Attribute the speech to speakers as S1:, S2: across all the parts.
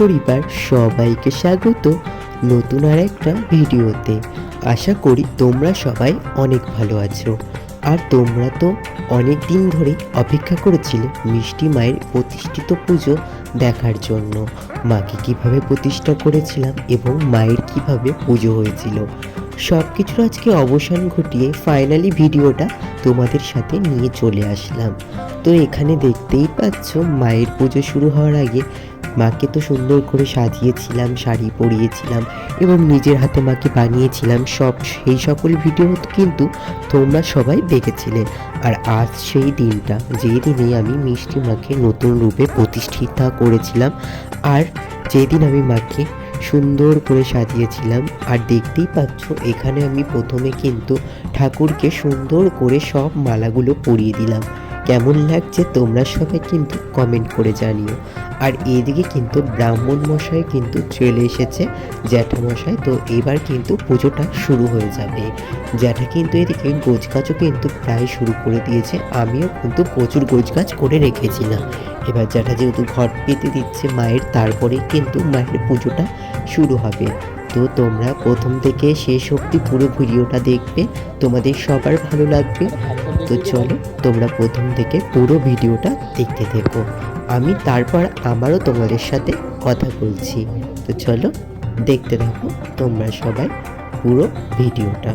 S1: পরিবার সবাইকে স্বাগত নতুন আর একটা ভিডিওতে। আশা করি তোমরা সবাই অনেক ভালো আছো। আর তোমরা তো অনেক দিন ধরেই অপেক্ষা করেছিলে মিষ্টি মায়ের প্রতিষ্ঠিত পুজো দেখার জন্য। মাকে কীভাবে প্রতিষ্ঠা করেছিলাম এবং মায়ের কীভাবে পুজো হয়েছিল। সব কিছুর আজকে অবসান ঘটিয়ে ফাইনালি ভিডিওটা তোমাদের সাথে নিয়ে চলে আসলাম। তো এখানে দেখতেই পাচ্ছ মায়ের পুজো শুরু হওয়ার আগে মাকে তো সুন্দর করে সাজিয়েছিলাম, শাড়ি পরিয়েছিলাম এবং নিজের হাতে মাকে বানিয়েছিলাম সব, সেই সকল ভিডিও কিন্তু তোমরা সবাই দেখেছিলে। আর আজ সেই দিনটা যেই দিনে আমি মিষ্টি মাকে নতুন রূপে প্রতিষ্ঠিতা করেছিলাম আর যেদিন আমি মাকে সুন্দর করে সাজিয়েছিলাম, আর দেখতেই পাচ্ছ এখানে আমি প্রথমে কিন্তু ঠাকুরকে সুন্দর করে সব মালাগুলো পরিয়ে দিলাম। কেমন লাগছে তোমরা সবাই কিন্তু কমেন্ট করে জানিও। আর এদিকে কিন্তু ব্রাহ্মণ মশাই কিন্তু চলে এসেছে জ্যাঠামশাই, তো এবার কিন্তু পুজোটা শুরু হয়ে যাবে। জ্যাঠা কিন্তু এদিকে গোছগাছও কিন্তু প্রায় শুরু করে দিয়েছে, আমিও কিন্তু প্রচুর গোছগাছ করে রেখেছিলাম। এবার জ্যাঠা যেহেতু ঘর পেতে দিচ্ছে মায়ের, তারপরে কিন্তু মায়ের পুজোটা শুরু হবে। তো তোমরা প্রথম থেকে শেষ অবধি পুরো ভিডিওটা দেখবে, তোমাদের সবার ভালো লাগবে। তো চলো তোমরা প্রথম থেকে পুরো ভিডিওটা দেখতে থেকো। আমি তারপর আবারও তোমাদের সাথে কথা বলছি। তো চলো দেখতে থাকো তোমরা সবাই পুরো ভিডিওটা।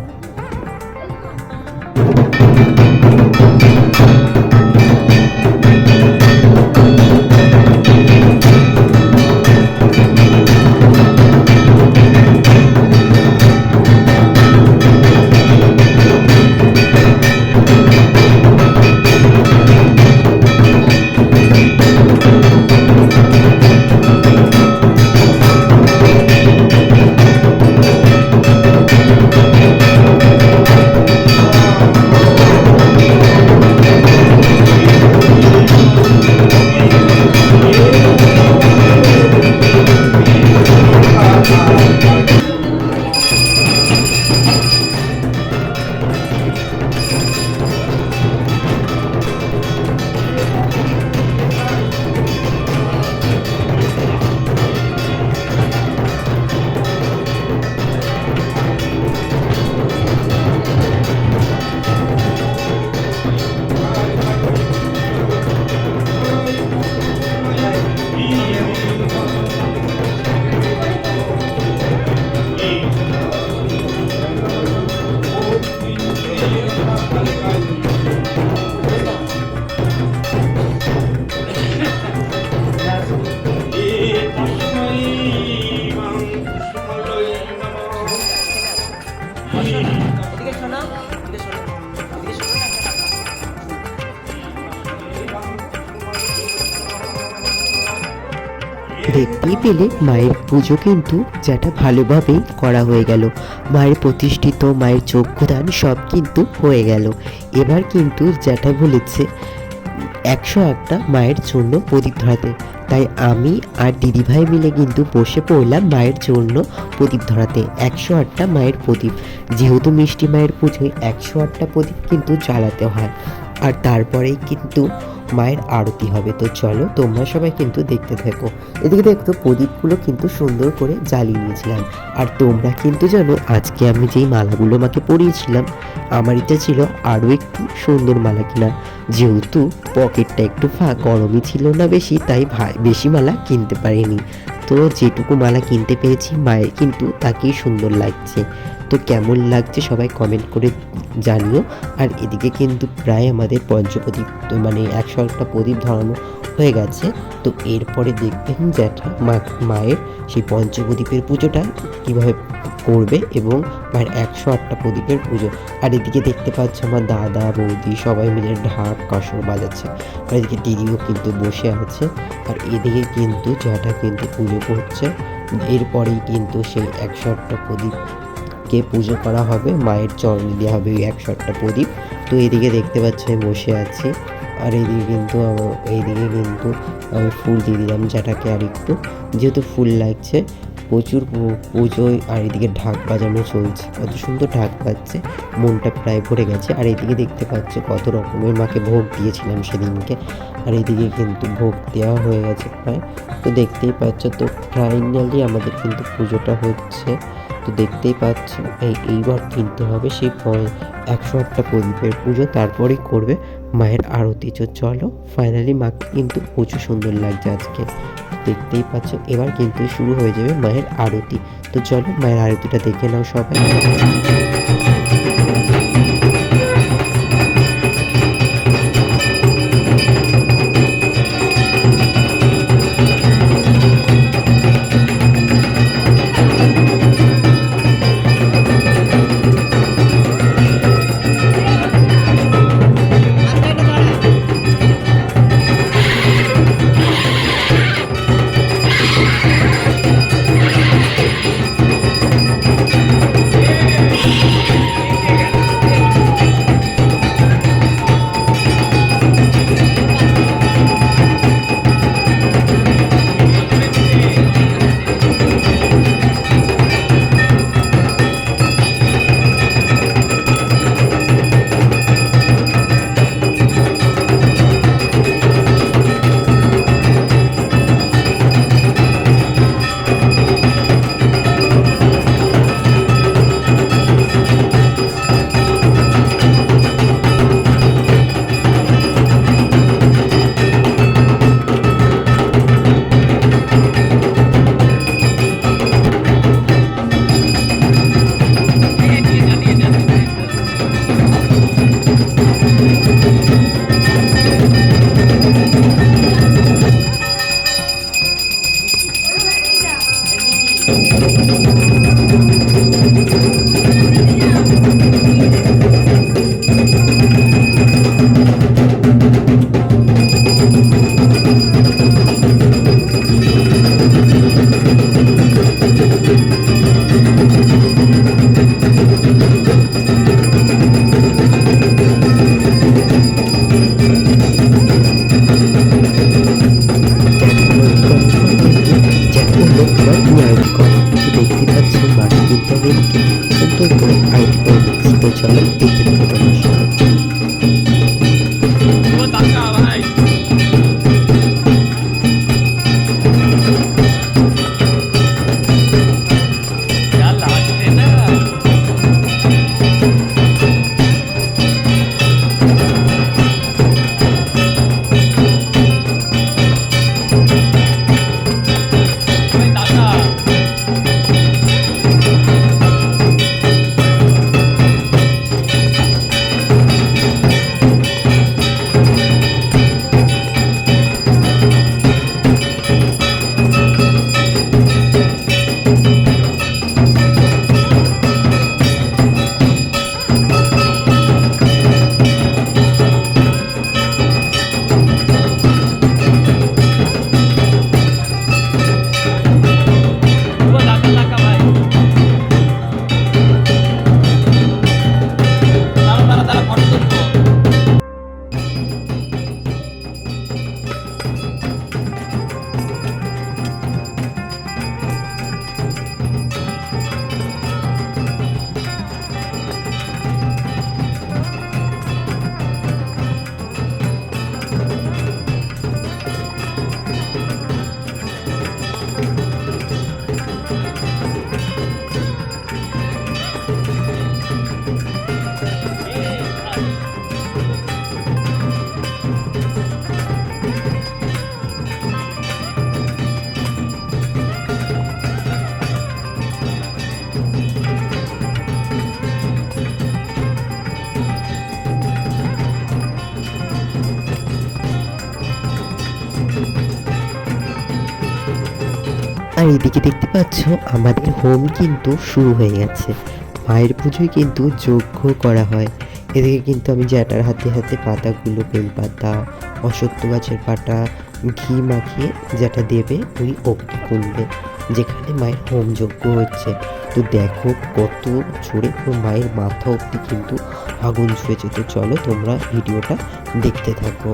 S1: পেলে মায়ের পুজো কিন্তু যেটা ভালোভাবেই করা হয়ে গেল। মায়ের প্রতিষ্ঠিত মায়ের চক্ষুদান সব কিন্তু হয়ে গেল। এবার কিন্তু যেটা বলেছে, একশো একটা মায়ের জন্য প্রদীপ ধরাতে। তাই আমি আর দিদিভাই মিলে কিন্তু বসে পড়লাম মায়ের জন্য প্রদীপ ধরাতে। একশো আটটা মায়ের প্রদীপ। যেহেতু মিষ্টি মায়ের পুজোয় একশো আটটা প্রদীপ কিন্তু জ্বালাতে হয়। আর তারপরেই কিন্তু মায়ের আরতি হবে। তো চলো, তোমরা সবাই কিন্তু দেখতে থাকো। এদিকে দেখতো প্রদীপগুলো কিন্তু সুন্দর করে জ্বালিয়ে নিয়েছিলাম। আর তোমরা কিন্তু জানো, আজকে আমি যেই মালাগুলো আমাকে পরিয়েছিলাম, আমার ইচ্ছা ছিল আরও একটু সুন্দর মালা কিনা যেহেতু পকেটটা একটু ফাঁক গরমই ছিল না বেশি, তাই ভাই বেশি মালা কিনতে পারিনি। তো যেটুকু মালা কিনতে পেরেছি, মায়ের কিন্তু তাকেই সুন্দর লাগছে। তো কেমন লাগছে সবাই কমেন্ট করে জানিও। আর এদিকে কিন্তু প্রায় আমাদের পঞ্চপ্রদীপ মানে একশো একটা প্রদীপ ধরানো হয়ে গেছে। তো এরপরে দেখবেন জ্যাঠা মা, মায়ের সেই পঞ্চপ্রদীপের পুজোটা কীভাবে করবে এবং মায়ের একশো আটটা প্রদীপের পুজো। আর এদিকে দেখতে পাচ্ছ আমার দাদা, বৌদি সবাই মিলে ঢাক কাসর বাজাচ্ছে। আর এদিকে দিদিও কিন্তু বসে আছে। আর এদিকে কিন্তু জ্যাঠা কিন্তু পুজো করছে। এরপরেই কিন্তু সেই একশো আটটা প্রদীপকে পুজো করা হবে। মায়ের চরণে দেওয়া হবে ওই একশো আটটা প্রদীপ। তো এদিকে দেখতে পাচ্ছ আমি বসে আছি। আর এইদিকে কিন্তু এইদিকে কিন্তু আমি ফুল দিয়ে দিলাম যেটাকে আর একটু। যেহেতু ফুল লাগছে, প্রচুর পুজোয় আর এদিকে ঢাক বাজানো চলছে। কত সুন্দর ঢাক বাজছে, মনটা প্রায় ভরে গেছে। আর এদিকে দেখতে পাচ্ছ কত রকমের মাকে ভোগ দিয়েছিলাম সেদিনকে। আর এদিকে কিন্তু ভোগ দেওয়া হয়ে গেছে প্রায়। তো দেখতেই পাচ্ছ, তো ফাইনালি আমাদের কিন্তু পুজোটা হচ্ছে। তো দেখতেই পাচ্ছ। এই, এইবার কিনতে হবে সেই একশো আটটা প্রদীপের পুজো, তারপরেই করবে মায়ের আরতি। তো চলো ফাইনালি মাকে কিন্তু প্রচুর সুন্দর লাগছে আজকে। দেখতেই পাচ্ছ, এবার কিন্তু শুরু হয়ে যাবে মায়ের আরতি। তো চলো, মায়ের আরতিটা দেখে নাও সবাই। সুন্দর করে আরতি করে দিচ্ছি তো আর এদিকে দেখতে পাচ্ছ, আমাদের হোম কিন্তু শুরু হয়ে গেছে। মায়ের পুজোয় কিন্তু যজ্ঞ করা হয়। এদিকে কিন্তু আমি জ্যাটার হাতে হাতে পাতাগুলো, বেলপাতা অসত্য গাছের পাতা ঘি মাখিয়ে যেটা দেবে, ওই অগ্নিকুণ্ডে যেখানে মায়ের হোম যজ্ঞ হচ্ছে। তো দেখো কত জোরে পুরো মায়ের মাথা অব্দি কিন্তু আগুন ছুঁয়েছে। তো চলো তোমরা ভিডিওটা দেখতে থাকো।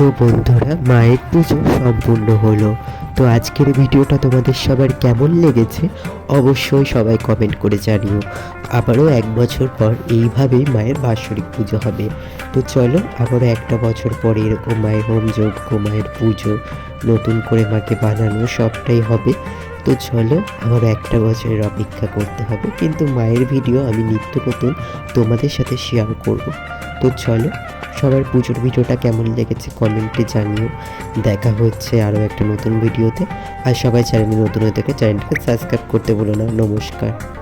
S1: তো বন্ধুরা, মায়ের পুজো সম্পূর্ণ হলো। তো আজকের ভিডিওটা তোমাদের সবার কেমন লেগেছে অবশ্যই সবাই কমেন্ট করে জানিও। আবারও এক বছর পর এইভাবেই মায়ের বাৎসরিক পুজো হবে। তো চলো, আবারও একটা বছর পরে এরকম মায়ের হোম যজ্ঞ মায়ের পুজো, নতুন করে মাকে বানানো সবটাই হবে। তো চলো আবার একটা বছরের অপেক্ষা করতে হবে। কিন্তু মায়ের ভিডিও আমি নিত্য নতুন তোমাদের সাথে শেয়ার করব। তো চলো সবার পুজোর ভিডিওটা কেমন লেগেছে কমেন্টে জানিও। দেখা হচ্ছে আরও একটা নতুন ভিডিওতে। আর সবাই চ্যানেলে নতুন হয়ে থাকে চ্যানেলটাকে সাবস্ক্রাইব করতে বলো না। নমস্কার।